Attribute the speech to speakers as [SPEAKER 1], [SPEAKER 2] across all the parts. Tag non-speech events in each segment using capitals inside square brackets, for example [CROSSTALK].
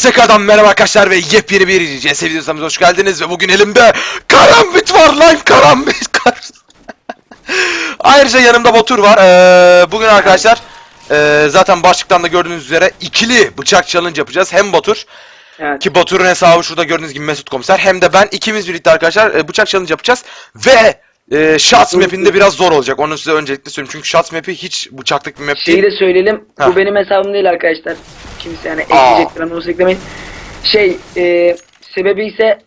[SPEAKER 1] tekrardan merhaba arkadaşlar ve yepyeni bir CS videosuna hoş geldiniz ve bugün elimde karambit var lan karambit kar. [LAUGHS] Ayrıca yanımda Batur var. Ee, bugün arkadaşlar ee, zaten başlıktan da gördüğünüz üzere ikili bıçak challenge yapacağız. Hem Batur
[SPEAKER 2] Evet.
[SPEAKER 1] ki Batur'un hesabı şurada gördüğünüz gibi Mesut Komiser hem de ben ikimiz birlikte arkadaşlar e, bıçak challenge yapacağız ve e, Shots map'inde biraz zor olacak. Onu size öncelikle söyleyeyim. Çünkü Shots map'i hiç bıçaklık bir map
[SPEAKER 2] Şeyi
[SPEAKER 1] değil.
[SPEAKER 2] de söyleyelim.
[SPEAKER 1] Heh.
[SPEAKER 2] Bu benim hesabım değil arkadaşlar. Kimse yani
[SPEAKER 1] Aa.
[SPEAKER 2] ekleyecektir onu eklemeyin. Şey e, sebebi ise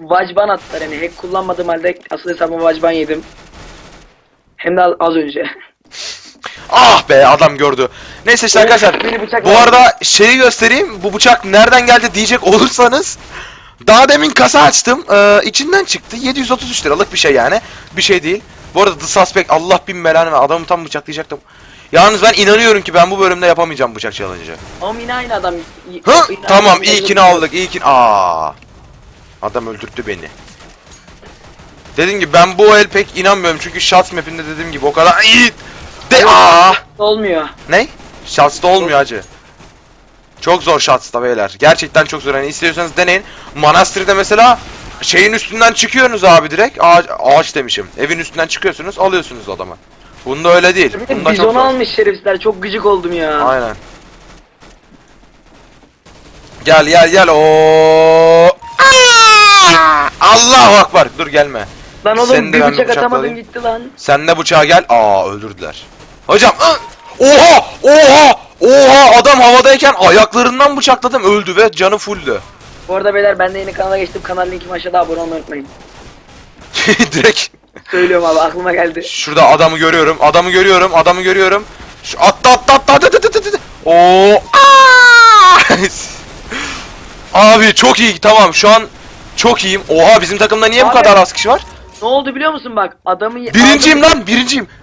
[SPEAKER 2] Vajban attılar yani hack kullanmadığım halde asıl hesabıma Vajban yedim. Hem de az- önce. [LAUGHS]
[SPEAKER 1] Ah be adam gördü. Neyse işte
[SPEAKER 2] Evet,
[SPEAKER 1] arkadaşlar
[SPEAKER 2] beni
[SPEAKER 1] bu arada şeyi göstereyim. Bu bıçak nereden geldi diyecek olursanız daha demin kasa açtım. Ee, içinden çıktı. 733 liralık bir şey yani. Bir şey değil. Bu arada The Suspect Allah bin belanı ve adamı tam bıçaklayacaktım. Yalnız ben inanıyorum ki ben bu bölümde yapamayacağım bıçak challenge'ı.
[SPEAKER 2] Ama yine aynı adam.
[SPEAKER 1] Hı?
[SPEAKER 2] yine
[SPEAKER 1] Tamam
[SPEAKER 2] aynı
[SPEAKER 1] ilkini aldık. ilkini. Aa. Adam öldürttü beni. Dediğim gibi ben bu el pek inanmıyorum çünkü Shots map'inde dediğim gibi o kadar iyi. De aa.
[SPEAKER 2] Olmuyor.
[SPEAKER 1] Ne? Shots'ta olmuyor hacı. Çok zor shots'ta beyler. Gerçekten çok zor. Yani istiyorsanız deneyin. Manastır'da mesela şeyin üstünden çıkıyorsunuz abi direkt. Ağaç, ağaç demişim. Evin üstünden çıkıyorsunuz, alıyorsunuz adamı. Bunda öyle değil. Bunda çok
[SPEAKER 2] bizon
[SPEAKER 1] zor.
[SPEAKER 2] almış şerefsizler. Çok gıcık oldum ya.
[SPEAKER 1] Aynen. Gel gel gel. Oo. Allahu akbar. Dur gelme.
[SPEAKER 2] Lan oğlum
[SPEAKER 1] Seni de
[SPEAKER 2] bir
[SPEAKER 1] ben
[SPEAKER 2] bıçak atamadım gitti lan.
[SPEAKER 1] Sen de bıçağa gel. Aa öldürdüler. Hocam. ı! Oha! Oha! Oha! Adam havadayken ayaklarından bıçakladım öldü ve canı fulldü.
[SPEAKER 2] Bu arada beyler ben de yeni kanala geçtim. Kanal linkim aşağıda abone olmayı unutmayın. [LAUGHS]
[SPEAKER 1] Direkt
[SPEAKER 2] Söylüyorum abi aklıma geldi.
[SPEAKER 1] şurada adamı görüyorum. Adamı görüyorum. Adamı görüyorum. Şu atla atla atla atla atla atla atla. Oo! Aa! [LAUGHS] Abi çok iyi. Tamam şu an çok iyiyim. Oha bizim takımda niye bu
[SPEAKER 2] Abi-
[SPEAKER 1] kadar az kişi var?
[SPEAKER 2] Ne oldu biliyor musun bak adamı
[SPEAKER 1] Birinciyim lan birinciyim. [LAUGHS]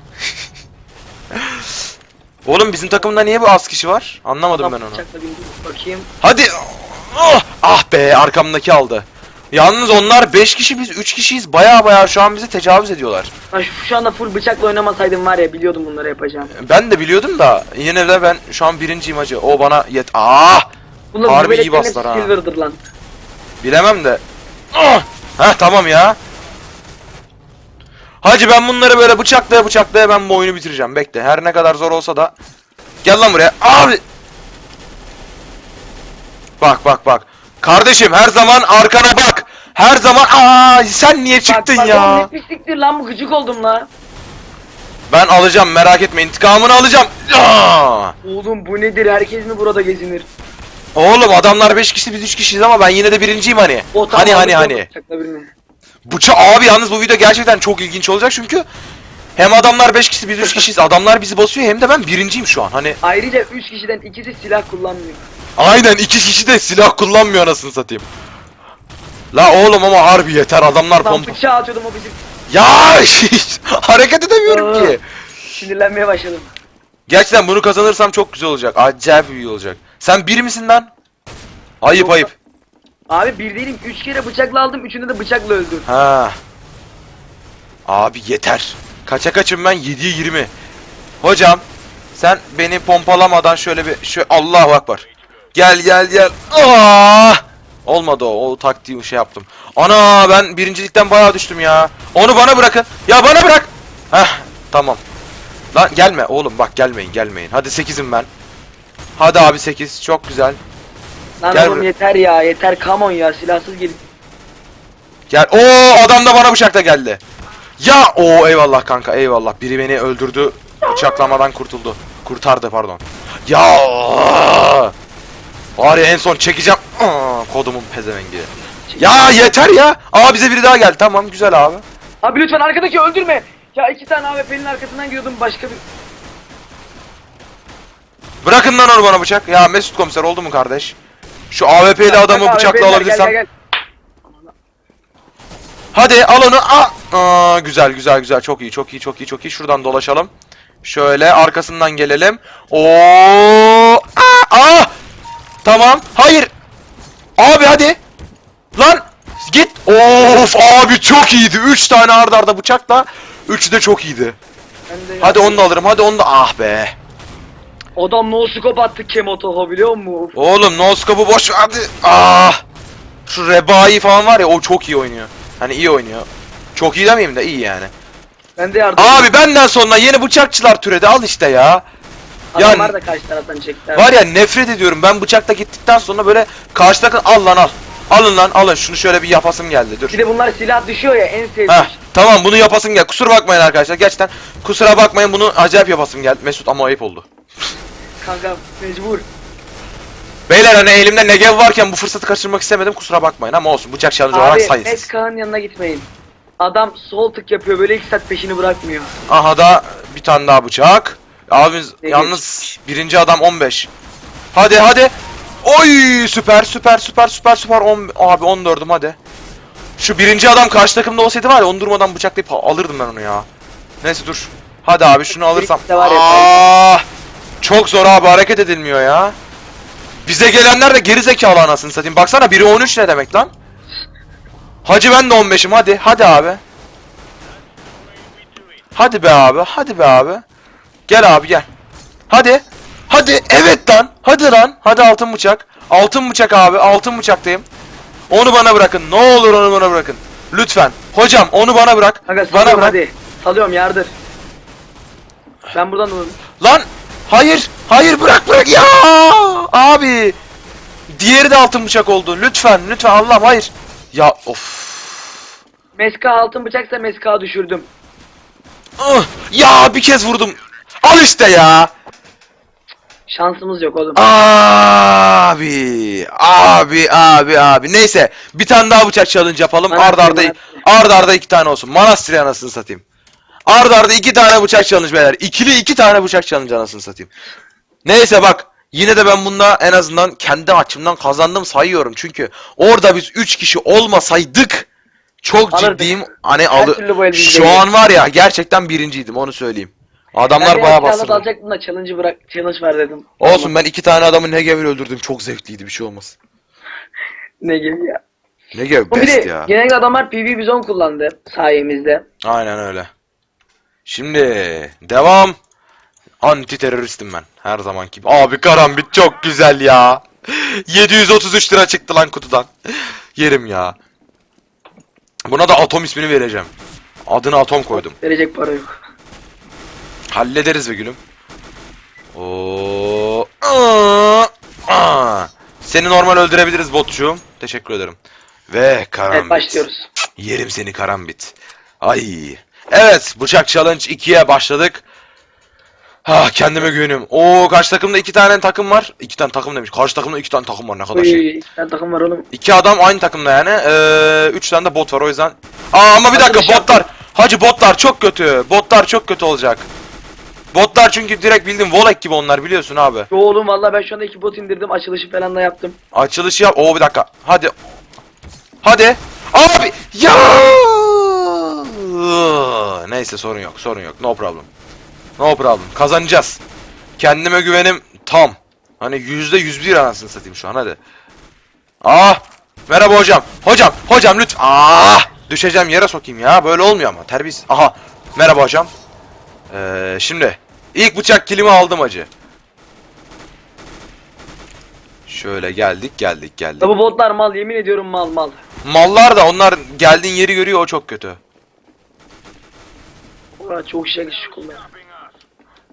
[SPEAKER 1] Oğlum bizim takımda niye bu az kişi var? Anlamadım ben onu.
[SPEAKER 2] Bıçakla bindim. Bakayım.
[SPEAKER 1] Hadi. Ah, ah be arkamdaki aldı. Yalnız onlar 5 kişi biz 3 kişiyiz. Baya baya şu an bizi tecavüz ediyorlar.
[SPEAKER 2] Ha, şu, şu anda full bıçakla oynamasaydım var ya biliyordum bunları yapacağım.
[SPEAKER 1] Ben de biliyordum da yine de ben şu an birinciyim hacı. O bana yet. Ah!
[SPEAKER 2] Bunlar
[SPEAKER 1] Harbi iyi bastılar ha.
[SPEAKER 2] silver'dır lan.
[SPEAKER 1] Bilemem de. Ah! Heh tamam ya. Hacı ben bunları böyle bıçaklaya bıçaklaya ben bu oyunu bitireceğim. Bekle. Her ne kadar zor olsa da. Gel lan buraya. Abi. Bak bak bak. Kardeşim her zaman arkana bak. Her zaman aa sen niye çıktın
[SPEAKER 2] bak, bak,
[SPEAKER 1] ya?
[SPEAKER 2] ne pisliktir lan bu gıcık oldum la.
[SPEAKER 1] Ben alacağım merak etme intikamını alacağım. Aa!
[SPEAKER 2] Oğlum bu nedir herkes mi burada gezinir?
[SPEAKER 1] Oğlum adamlar 5 kişi biz 3 kişiyiz ama ben yine de birinciyim hani.
[SPEAKER 2] O
[SPEAKER 1] hani
[SPEAKER 2] tamam,
[SPEAKER 1] hani
[SPEAKER 2] bu
[SPEAKER 1] hani. Bıça abi yalnız bu video gerçekten çok ilginç olacak çünkü hem adamlar 5 kişi biz 3 kişiyiz. Adamlar bizi basıyor hem de ben birinciyim şu an. Hani
[SPEAKER 2] Ayrıca 3 kişiden ikisi silah kullanmıyor.
[SPEAKER 1] aynen iki kişi de silah kullanmıyor anasını satayım. La oğlum ama harbi yeter adamlar
[SPEAKER 2] Lan
[SPEAKER 1] pompa.
[SPEAKER 2] bıçağı atıyordum o bizim.
[SPEAKER 1] Ya [LAUGHS] hareket edemiyorum ki.
[SPEAKER 2] Sinirlenmeye başladım.
[SPEAKER 1] Gerçekten bunu kazanırsam çok güzel olacak. Acayip iyi olacak. Sen bir misin lan? Ayıp
[SPEAKER 2] Yok.
[SPEAKER 1] ayıp.
[SPEAKER 2] Abi bir değilim 3 kere bıçakla aldım üçünde de bıçakla öldüm.
[SPEAKER 1] Ha. Abi yeter. Kaça kaçım ben? 7'ye 20. Hocam sen beni pompalamadan şöyle bir şu Allahu akbar. Gel gel gel. Aa! Olmadı o. O taktiği şey yaptım. Ana ben birincilikten bayağı düştüm ya. Onu bana bırakın. Ya bana bırak. Heh tamam. Lan gelme oğlum bak gelmeyin gelmeyin. Hadi 8'im ben. Hadi abi 8 çok güzel.
[SPEAKER 2] Lan
[SPEAKER 1] Gel
[SPEAKER 2] oğlum
[SPEAKER 1] buraya.
[SPEAKER 2] yeter ya yeter come on ya silahsız gelip.
[SPEAKER 1] Gel. Oo adam da bana bıçakla geldi. Ya o eyvallah kanka eyvallah. Biri beni öldürdü. Bıçaklamadan kurtuldu. Kurtardı pardon. Ya Var ya en son çekeceğim. Aa, kodumun pezevengi. Ya yeter ya. Aa bize biri daha geldi. Tamam güzel abi.
[SPEAKER 2] Abi lütfen arkadaki öldürme. Ya iki tane AWP'nin arkasından giriyordum başka bir...
[SPEAKER 1] Bırakın lan onu bana bıçak. Ya Mesut komiser oldu mu kardeş? Şu AWP'li adamı
[SPEAKER 2] bak,
[SPEAKER 1] bıçakla alabilirsem.
[SPEAKER 2] Gel, gel,
[SPEAKER 1] Hadi al onu. Aa, Aa, güzel güzel güzel. Çok iyi çok iyi çok iyi çok iyi. Şuradan dolaşalım. Şöyle arkasından gelelim. Oo! Aa! Aa! Tamam. Hayır. Abi hadi. Lan git. Of abi çok iyiydi. 3 tane arda arda bıçakla. Üçü de çok iyiydi. Hadi onu da alırım. Hadi onu da. Ah be.
[SPEAKER 2] Adam no scope attı Kemotoho biliyor musun?
[SPEAKER 1] Oğlum no scope'u boş ver hadi. Ah. Şu Rebai falan var ya o çok iyi oynuyor. Hani iyi oynuyor. Çok iyi demeyeyim de iyi yani.
[SPEAKER 2] Ben de yardım
[SPEAKER 1] Abi benden sonra yeni bıçakçılar türedi al işte ya. ya-
[SPEAKER 2] Adamlar da karşı taraftan çektiler.
[SPEAKER 1] Var ya nefret ediyorum ben bıçakla gittikten sonra böyle karşı takım al lan al. Alın lan alın şunu şöyle bir yapasım geldi dur.
[SPEAKER 2] Bir de bunlar silah düşüyor ya en sevdiğim.
[SPEAKER 1] Heh, tamam bunu yapasım gel. Kusura bakmayın arkadaşlar. Gerçekten kusura bakmayın bunu acayip yapasım geldi. Mesut ama ayıp oldu.
[SPEAKER 2] Kanka mecbur.
[SPEAKER 1] Beyler hani elimde Negev varken bu fırsatı kaçırmak istemedim. Kusura bakmayın ama olsun. Bıçak challenge olarak
[SPEAKER 2] Abi
[SPEAKER 1] sayın siz.
[SPEAKER 2] Meska'nın yanına gitmeyin. Adam sol tık yapıyor böyle iki saat peşini bırakmıyor.
[SPEAKER 1] Aha da bir tane daha bıçak. Abimiz
[SPEAKER 2] Ne
[SPEAKER 1] yalnız birinci adam 15. Hadi hadi. Oy süper süper süper süper süper. On, abi 14'üm hadi. Şu birinci adam karşı takımda olsaydı var ya onu durmadan bıçaklayıp alırdım ben onu ya. Neyse dur. Hadi abi şunu alırsam.
[SPEAKER 2] de var ya,
[SPEAKER 1] Aa, çok zor abi hareket edilmiyor ya. Bize gelenler de geri zekalı anasını satayım. Baksana biri 13 ne demek lan? Hacı ben de 15'im hadi. Hadi abi. Hadi be abi. Hadi be abi. Gel abi gel. Hadi. Hadi. Evet lan. Hadi lan. Hadi altın bıçak. Altın bıçak abi. Altın bıçaktayım. Onu bana bırakın. Ne olur onu bana bırakın. Lütfen. Hocam onu bana bırak.
[SPEAKER 2] Kanka
[SPEAKER 1] bana bırak.
[SPEAKER 2] hadi. Salıyorum yardır. Ben buradan alayım.
[SPEAKER 1] Lan. Hayır. Hayır bırak bırak. Ya. Abi. Diğeri de altın bıçak oldu. Lütfen. Lütfen Allah'ım hayır. Ya of.
[SPEAKER 2] Meska altın bıçaksa Meska düşürdüm.
[SPEAKER 1] Ah, Ya bir kez vurdum. Al işte ya.
[SPEAKER 2] Şansımız yok oğlum.
[SPEAKER 1] Abi, abi, abi, abi. Neyse, bir tane daha bıçak challenge yapalım.
[SPEAKER 2] Manastır,
[SPEAKER 1] Arda arda,
[SPEAKER 2] manastır.
[SPEAKER 1] arda arda iki tane olsun. Manastır anasını satayım. Arda arda iki tane bıçak challenge beyler. İkili iki tane bıçak challenge anasını satayım. Neyse bak. Yine de ben bunda en azından kendi açımdan kazandım sayıyorum. Çünkü orada biz üç kişi olmasaydık çok
[SPEAKER 2] Alırdık.
[SPEAKER 1] ciddiyim. Hani alı şu an var ya gerçekten birinciydim onu söyleyeyim. Adamlar
[SPEAKER 2] ben
[SPEAKER 1] bayağı bastırdı.
[SPEAKER 2] alacaktım da challenge'ı bırak. Challenge var dedim.
[SPEAKER 1] Olsun ben iki tane adamın Negev'ini öldürdüm. Çok zevkliydi bir şey olmaz. [LAUGHS]
[SPEAKER 2] Ne gibi ya.
[SPEAKER 1] Negev
[SPEAKER 2] Bu bir
[SPEAKER 1] best ya.
[SPEAKER 2] genelde adamlar PV bizon kullandı sayemizde.
[SPEAKER 1] Aynen öyle. Şimdi devam. Anti teröristim ben. Her zamanki gibi. Abi karambit çok güzel ya. 733 lira çıktı lan kutudan. Yerim ya. Buna da Atom ismini vereceğim. Adını Atom koydum.
[SPEAKER 2] Verecek para yok.
[SPEAKER 1] Hallederiz be gülüm. Oo. Aa! Aa! Seni normal öldürebiliriz botçuğum. Teşekkür ederim. Ve karambit.
[SPEAKER 2] Evet başlıyoruz.
[SPEAKER 1] Yerim seni karambit. Ay. Evet bıçak challenge 2'ye başladık. Ha kendime güveniyorum. Oo karşı takımda iki tane takım var. İki tane takım demiş. Karşı takımda iki tane takım var ne kadar şey.
[SPEAKER 2] Uy, iki tane takım var oğlum.
[SPEAKER 1] İki adam aynı takımda yani. Ee, üç tane de bot var o yüzden. Aa ama bir dakika
[SPEAKER 2] Hadi şey
[SPEAKER 1] botlar. Hacı botlar çok kötü. Botlar çok kötü olacak. Botlar çünkü direkt bildiğin volek gibi onlar biliyorsun abi.
[SPEAKER 2] Yo oğlum valla ben şu anda iki bot indirdim açılışı falan da yaptım.
[SPEAKER 1] Açılışı yap. Oo bir dakika. Hadi. Hadi. Abi ya. Neyse sorun yok. Sorun yok. No problem. No problem. Kazanacağız. Kendime güvenim tam. Hani yüzde yüz bir anasını satayım şu an hadi. Ah. Merhaba hocam. Hocam. Hocam lütfen. Ah. Düşeceğim yere sokayım ya. Böyle olmuyor ama. Terbiyesiz. Aha. Merhaba hocam. Ee, şimdi. ilk bıçak kilimi aldım acı. Şöyle geldik geldik geldik.
[SPEAKER 2] Ya bu botlar mal yemin ediyorum mal mal.
[SPEAKER 1] Mallar da onlar geldiğin yeri görüyor o çok kötü.
[SPEAKER 2] Ulan çok şey şu kullan.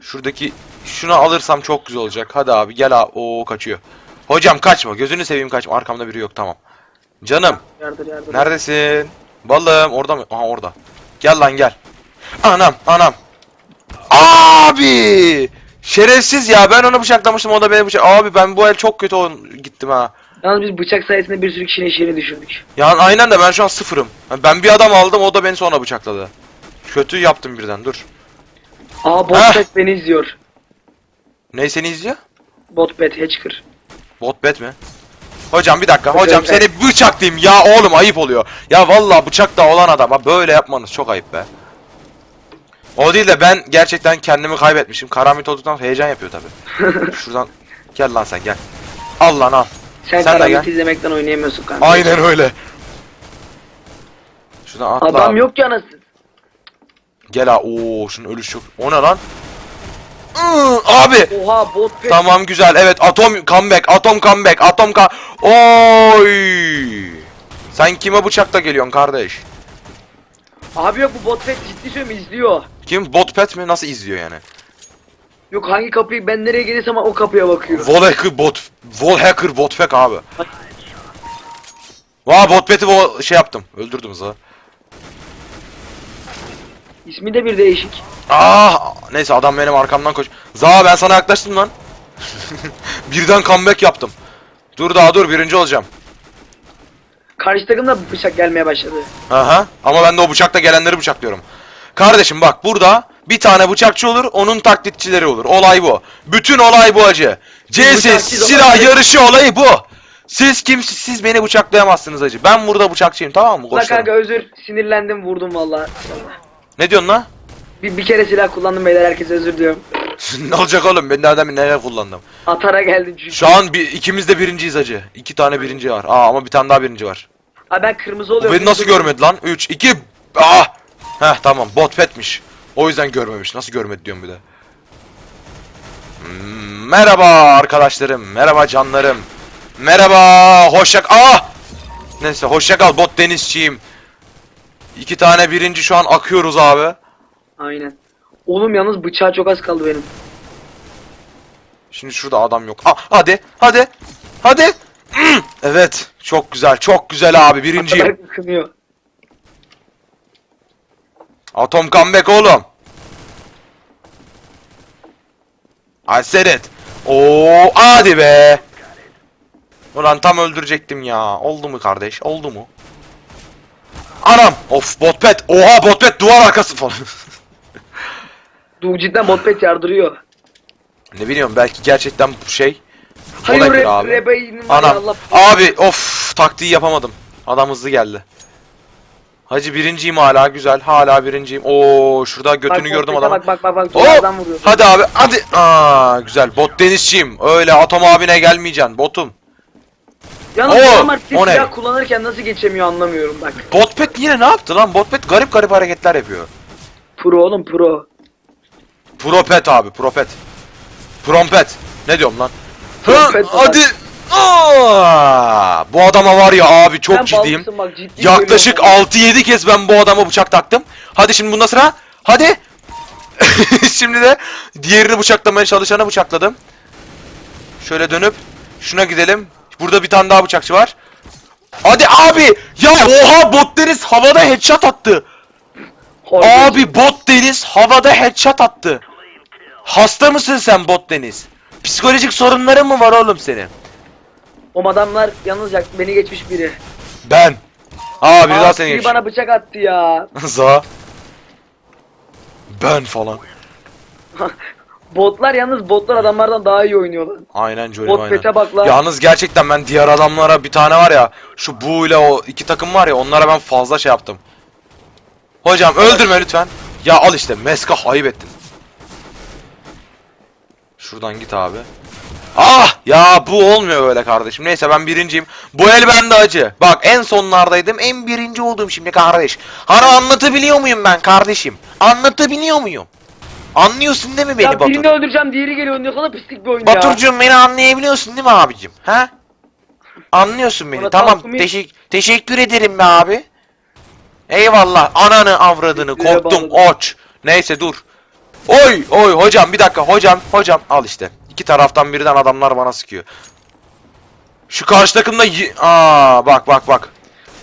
[SPEAKER 1] Şuradaki şunu alırsam çok güzel olacak. Hadi abi gel abi. Oo kaçıyor. Hocam kaçma. Gözünü seveyim kaçma. Arkamda biri yok tamam. Canım
[SPEAKER 2] Yardır yardır.
[SPEAKER 1] neredesin? Balım orada mı? Aha orada. Gel lan gel. Anam anam. Abi! Şerefsiz ya ben onu bıçaklamıştım o da beni bıçak. Abi ben bu el çok kötü ol- gittim ha.
[SPEAKER 2] Yalnız biz bıçak sayesinde bir sürü kişinin işini düşürdük.
[SPEAKER 1] Yani aynen de ben şu an sıfırım. Ben bir adam aldım o da beni sonra bıçakladı. Kötü yaptım birden dur.
[SPEAKER 2] Aa bot
[SPEAKER 1] Heh.
[SPEAKER 2] bet beni izliyor.
[SPEAKER 1] Ney seni izliyor?
[SPEAKER 2] Bot bet Hatcher.
[SPEAKER 1] Botbet mi? Hocam bir dakika.
[SPEAKER 2] Botbet.
[SPEAKER 1] Hocam seni bıçaklayayım ya oğlum ayıp oluyor. Ya vallahi bıçakta olan adama böyle yapmanız çok ayıp be. O değil de ben gerçekten kendimi kaybetmişim. Karamit olduktan sonra heyecan yapıyor tabi. [LAUGHS] Şuradan gel lan sen gel. Al lan al.
[SPEAKER 2] Sen,
[SPEAKER 1] Sen
[SPEAKER 2] Karamit izlemekten oynayamıyorsun kanka.
[SPEAKER 1] Aynen öyle. Şuradan atla
[SPEAKER 2] Adam
[SPEAKER 1] abi.
[SPEAKER 2] yok ki anasını.
[SPEAKER 1] Gel ha. Oo şunun ölüş çok. O ne lan? ıı, abi.
[SPEAKER 2] Oha bot pet.
[SPEAKER 1] Tamam güzel. Evet atom comeback. Atom comeback. Atom ka Oy. Sen kime bıçakla geliyorsun kardeş?
[SPEAKER 2] Abi yok bu bot pet ciddi söylüyorum izliyor.
[SPEAKER 1] Kim? Botpet mi? Nasıl izliyor yani?
[SPEAKER 2] Yok hangi kapıyı ben nereye gelirsem o kapıya bakıyor.
[SPEAKER 1] Wall hacker bot. Wall hacker botfek abi. Vaa botpet'i şey yaptım. Öldürdüm hızlı.
[SPEAKER 2] İsmi de bir değişik.
[SPEAKER 1] Ah neyse adam benim arkamdan koş. Za ben sana yaklaştım lan. [LAUGHS] Birden comeback yaptım. Dur daha dur birinci olacağım.
[SPEAKER 2] Karşı takımda bıçak gelmeye başladı.
[SPEAKER 1] Aha ama ben de o bıçakla gelenleri bıçaklıyorum. Kardeşim bak burada bir tane bıçakçı olur onun taklitçileri olur. Olay bu. Bütün olay bu acı. CS silah yarışı olayı bu. Siz kimsiz siz beni bıçaklayamazsınız acı. Ben burada bıçakçıyım tamam mı?
[SPEAKER 2] Ulan
[SPEAKER 1] Koçlarım.
[SPEAKER 2] kanka özür sinirlendim vurdum valla.
[SPEAKER 1] Ne diyorsun lan?
[SPEAKER 2] Bir, bir kere silah kullandım beyler herkese özür diliyorum. [LAUGHS]
[SPEAKER 1] ne olacak oğlum? Ben nereden bir neler kullandım.
[SPEAKER 2] Atara geldim çünkü.
[SPEAKER 1] Şu an bir, ikimiz de birinciyiz acı. İki tane birinci var. Aa ama bir tane daha birinci var.
[SPEAKER 2] Abi ben kırmızı
[SPEAKER 1] Bu
[SPEAKER 2] oluyorum.
[SPEAKER 1] beni nasıl görmedi lan? 3, 2, ah! Heh tamam bot petmiş. O yüzden görmemiş. Nasıl görmedi diyorum bir de. Hmm, Merhaba arkadaşlarım. Merhaba canlarım. Merhaba. Hoşça Ah! Neyse hoşça kal bot denizçiyim. İki tane birinci şu an akıyoruz abi.
[SPEAKER 2] Aynen. Oğlum yalnız bıçağa çok az kaldı benim.
[SPEAKER 1] Şimdi şurada adam yok. Ah hadi hadi. Hadi. [CLEARS THROAT] Evet. Çok güzel. Çok güzel abi. Birinciyim. [LAUGHS]
[SPEAKER 2] Kınıyor.
[SPEAKER 1] Atom comeback oğlum. I said it. Oo, hadi be. Ulan tam öldürecektim ya. Oldu mu kardeş? Oldu mu? Anam. Of botpet. Oha botpet duvar arkası falan. [LAUGHS]
[SPEAKER 2] Du cidden botpet yardırıyor.
[SPEAKER 1] ne biliyorum belki gerçekten bu şey.
[SPEAKER 2] Hayır
[SPEAKER 1] Olabilir
[SPEAKER 2] re
[SPEAKER 1] abi.
[SPEAKER 2] Rebe'nin var ya
[SPEAKER 1] Anam.
[SPEAKER 2] Allah.
[SPEAKER 1] Abi of taktiği yapamadım. Adam hızlı geldi. Hacı birinciyim hala güzel. Hala birinciyim. Oo şurada götünü
[SPEAKER 2] Bak,
[SPEAKER 1] gördüm
[SPEAKER 2] botpet'e
[SPEAKER 1] adamın.
[SPEAKER 2] Bak bak bak bak. Duvardan vuruyor.
[SPEAKER 1] Hadi abi hadi. Aa güzel. Bot denizçiyim. Öyle atom abine gelmeyeceksin. Botum.
[SPEAKER 2] Yalnız
[SPEAKER 1] Oo,
[SPEAKER 2] adamlar
[SPEAKER 1] o ne?
[SPEAKER 2] silah kullanırken nasıl geçemiyor anlamıyorum bak.
[SPEAKER 1] Botpet yine ne yaptı lan? Botpet garip garip hareketler yapıyor.
[SPEAKER 2] Pro oğlum pro.
[SPEAKER 1] Propet abi propet. Prompet. Ne diyorum lan?
[SPEAKER 2] Prompet
[SPEAKER 1] hadi. Aa, bu adama var ya abi çok
[SPEAKER 2] Sen
[SPEAKER 1] ciddiyim.
[SPEAKER 2] bak, ciddi
[SPEAKER 1] Yaklaşık
[SPEAKER 2] söylüyorum.
[SPEAKER 1] 6-7 kez ben bu adama bıçak taktım. Hadi şimdi bunda sıra. Hadi. [LAUGHS] şimdi de diğerini bıçaklamaya çalışanı bıçakladım. Şöyle dönüp şuna gidelim. Burada bir tane daha bıçakçı var. Hadi abi. Ya oha bot deniz havada headshot attı. Abi bot deniz havada headshot attı. Hasta mısın sen bot deniz? Psikolojik sorunların mı var oğlum senin?
[SPEAKER 2] O adamlar yalnız yak beni geçmiş biri.
[SPEAKER 1] Ben. Aa biri daha seni
[SPEAKER 2] biri
[SPEAKER 1] geç.
[SPEAKER 2] bana bıçak attı ya. [LAUGHS]
[SPEAKER 1] Za. Ben falan. [LAUGHS]
[SPEAKER 2] Botlar yalnız botlar adamlardan daha iyi oynuyorlar.
[SPEAKER 1] Aynen Johnny
[SPEAKER 2] Bot
[SPEAKER 1] aynen.
[SPEAKER 2] pete bak lan.
[SPEAKER 1] Yalnız gerçekten ben diğer adamlara bir tane var ya şu bu ile o iki takım var ya onlara ben fazla şey yaptım. Hocam öldürme lütfen. Ya al işte meska ayıp ettin. Şuradan git abi. Ah ya bu olmuyor öyle kardeşim. Neyse ben birinciyim. Bu el bende acı. Bak en sonlardaydım. En birinci oldum şimdi kardeş. Hani anlatabiliyor muyum ben kardeşim? Anlatabiliyor muyum? Anlıyorsun değil mi beni
[SPEAKER 2] ya
[SPEAKER 1] Batur?
[SPEAKER 2] birini öldüreceğim diğeri geliyor ne kadar pislik bir oyun ya.
[SPEAKER 1] Baturcuğum beni anlayabiliyorsun değil mi abicim? Ha? Anlıyorsun beni.
[SPEAKER 2] Bana
[SPEAKER 1] tamam. Teşek teşekkür ederim be abi. Eyvallah. Ananı avradını
[SPEAKER 2] Göre
[SPEAKER 1] korktum.
[SPEAKER 2] bağladım.
[SPEAKER 1] Oç. Neyse dur. Oy oy hocam bir dakika hocam hocam al işte. İki taraftan birden adamlar bana sıkıyor. Şu karşı takımda y- Aa bak bak bak.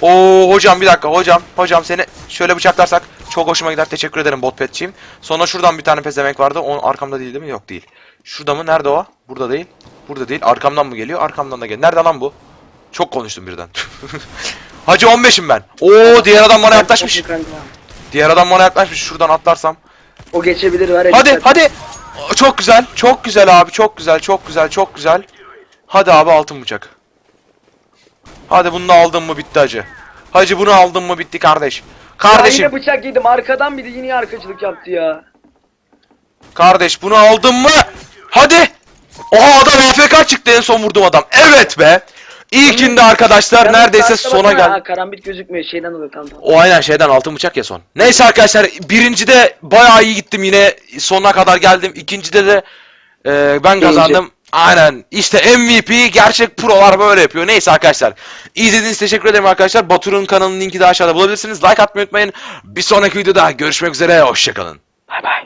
[SPEAKER 1] Oo hocam bir dakika hocam hocam seni şöyle bıçaklarsak çok hoşuma gider. Teşekkür ederim bot petçiyim. Sonra şuradan bir tane pezevenk vardı. O arkamda değil değil mi? Yok değil. Şurada mı? Nerede o? Burada değil. Burada değil. Arkamdan mı geliyor? Arkamdan da geliyor. Nerede lan bu? Çok konuştum birden. [LAUGHS] Hacı 15'im ben. Oo diğer adam bana yaklaşmış. Diğer adam bana yaklaşmış. Şuradan atlarsam.
[SPEAKER 2] O geçebilir var ya.
[SPEAKER 1] Hadi
[SPEAKER 2] dikkat.
[SPEAKER 1] hadi. Çok güzel. Çok güzel abi. Çok güzel. Çok güzel. Çok güzel. Hadi abi altın bıçak. Hadi bunu da aldın mı bitti hacı. Hacı bunu aldın mı bitti kardeş.
[SPEAKER 2] Ya
[SPEAKER 1] Kardeşim.
[SPEAKER 2] yine bıçak yedim arkadan bir de yine arkacılık yaptı ya.
[SPEAKER 1] Kardeş bunu aldın mı? Hadi. Oha adam AFK çıktı en son vurduğum adam. Evet be. İlkinde arkadaşlar
[SPEAKER 2] Karambit
[SPEAKER 1] neredeyse
[SPEAKER 2] karşıda
[SPEAKER 1] sona geldi.
[SPEAKER 2] Karambit gözükmüyor şeyden dolayı tamam tamam.
[SPEAKER 1] O aynen şeyden altın bıçak ya son. Neyse arkadaşlar birincide bayağı iyi gittim yine sonuna kadar geldim. İkincide de e, ben kazandım. Aynen işte MVP gerçek prolar böyle yapıyor. Neyse arkadaşlar. İzlediğiniz teşekkür ederim arkadaşlar. Batur'un kanalının linki de aşağıda bulabilirsiniz. Like atmayı unutmayın. Bir sonraki videoda görüşmek üzere. Hoşçakalın.
[SPEAKER 2] Bay bay.